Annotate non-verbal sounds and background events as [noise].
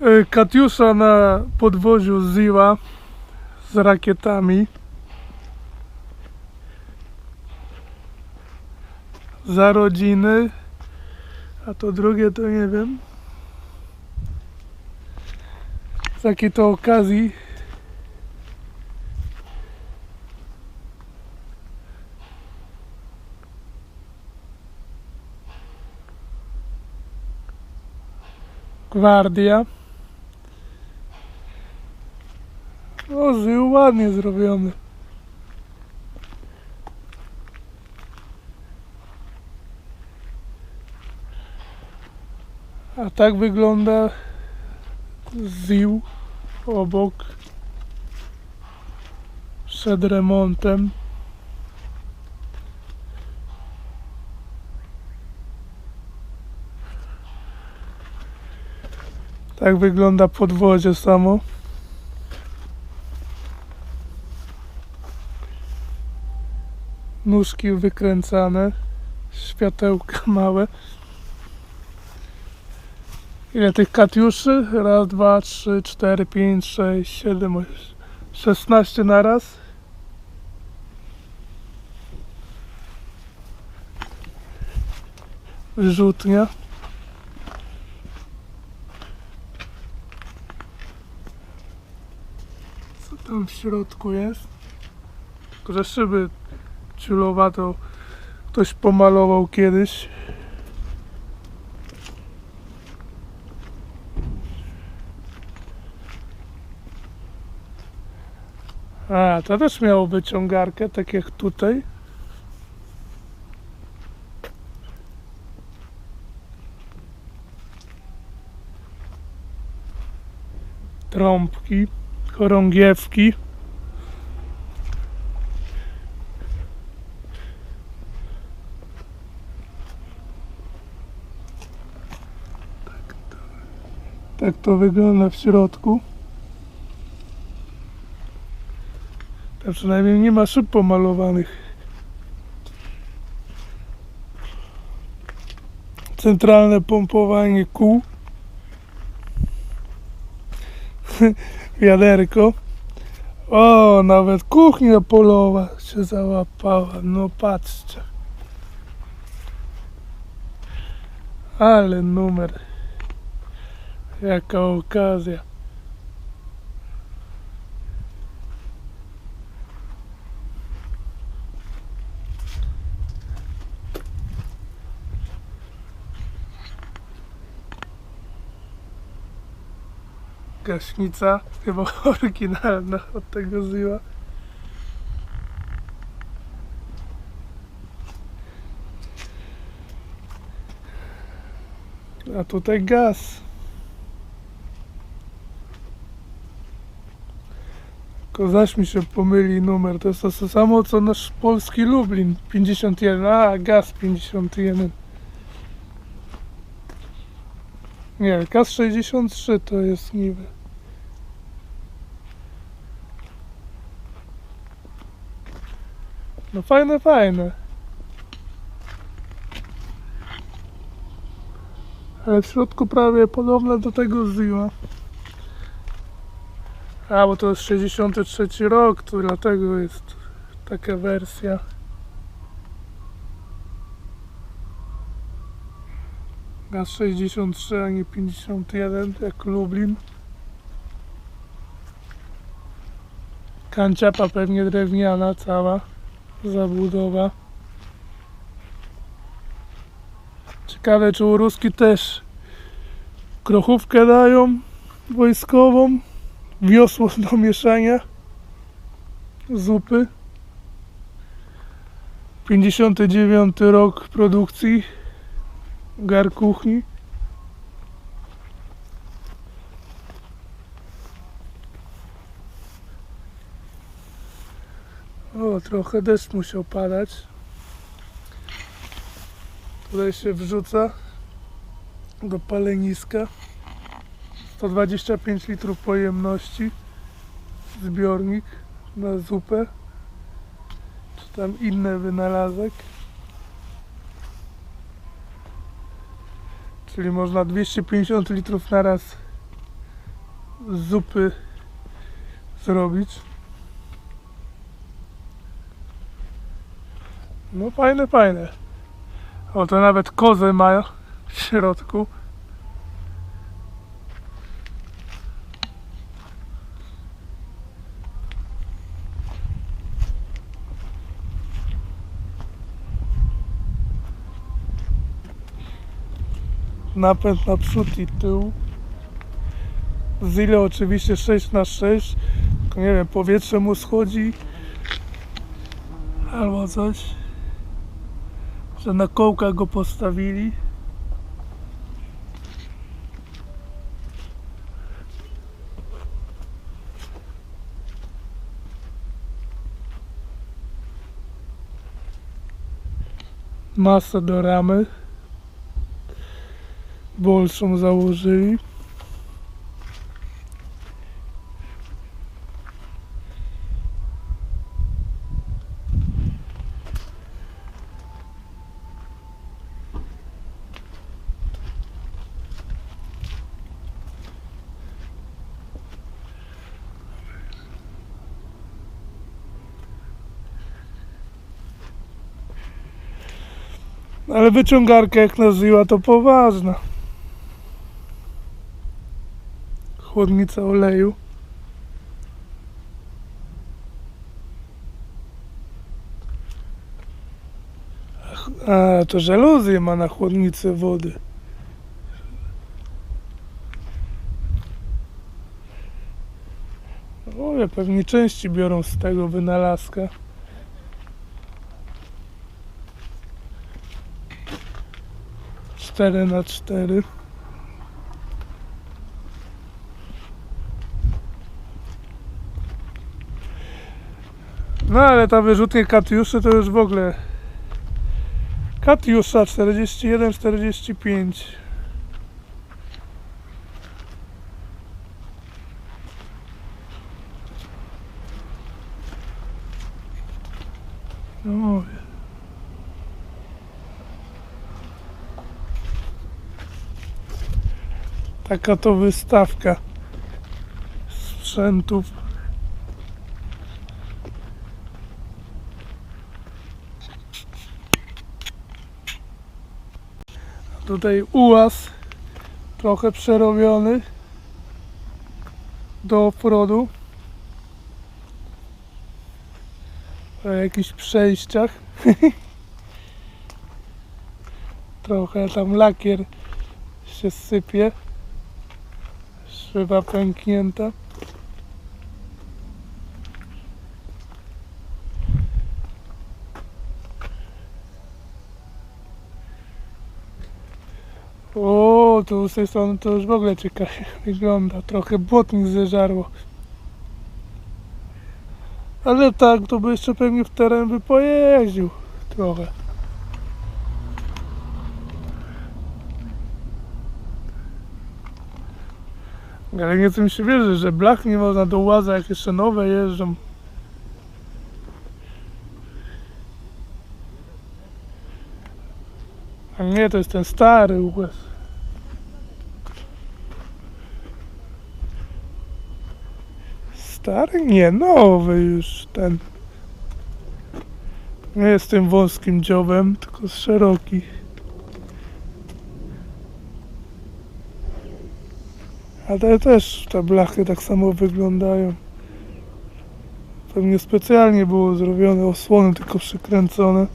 Y, Katiusza na podwoziu Ziła z rakietami. Za rodziny. A to drugie to nie wiem. Z jakiej to okazji. Gwardia. Zył ładnie zrobiony. A tak wygląda ził obok przed remontem. Tak wygląda podwozie samo. Nóżki wykręcane, światełka [laughs] małe. Ile tych katiuszy? Raz, dwa, trzy, cztery, pięć, sześć, siedem, osiem, szesnaście na raz. Wyrzutnia. Co tam w środku jest? Tylko, że szyby ciulowato ktoś pomalował kiedyś. A, to też miało wyciągarkę, tak jak tutaj. Trąbki, chorągiewki. Tak to wygląda w środku. Tam przynajmniej nie ma szyb pomalowanych. Centralne pompowanie kół. [laughs] Wiaderko. O, nawet kuchnia polowa się załapała. No patrzcie. Ale numer. Jaka okazja. gaśnica, chyba oryginalna od tego zyła. A tutaj gaz. Tylko zaś mi się pomyli numer. To jest to samo co nasz polski Lublin 51. A, gaz 51. Nie, gaz 63 to jest niby. No fajne, fajne. Ale w środku prawie podobne do tego Ziła. A, bo to jest 63 rok, to dlatego jest taka wersja. Gaz 63, a nie 51, jak Lublin. Kanciapa pewnie drewniana cała zabudowa. Ciekawe, czy u Ruski też krochówkę dają wojskową, wiosło do mieszania zupy. 59 rok produkcji gar kuchni. O, trochę deszcz musiał padać. Tutaj się wrzuca do paleniska. 125 litrów pojemności. Zbiornik na zupę. Czy tam inny wynalazek. Czyli można 250 litrów na raz zupy zrobić. No fajne, fajne. O, to nawet kozę ma w środku. Napęd na przód i tył. Zile oczywiście 6 na 6 tylko nie wiem, powietrze mu schodzi albo coś że na kołka go postawili masę do ramy bolszą założyli Ale wyciągarka jak nazywa to poważna. Chłodnica oleju. A, to żaluzję ma na chłodnicę wody. O, pewnie części biorą z tego wynalazka. Cztery na cztery. No ale ta wyrzutnie Katiuszy to już w ogóle Katiusza 41-45 No mówię. Taka to wystawka sprzętów. Tutaj ułaz trochę przerobiony do offroadu. O jakichś przejściach. [laughs] trochę tam lakier się sypie. Szyba pęknięta. O, tu z tej strony to już w ogóle ciekawie wygląda. Trochę błotnik zeżarło. Ale tak, to by jeszcze pewnie w teren by pojeździł trochę. Ale nie chce mi się wierzyć, że blach nie można do łaza, jak jeszcze nowe jeżdżą. A nie, to jest ten stary łaz. Stary? Nie, nowy już ten. Nie jest tym wąskim dziobem, tylko z szerokich. Ale też te blachy tak samo wyglądają. Pewnie specjalnie było zrobione osłony tylko przykręcone.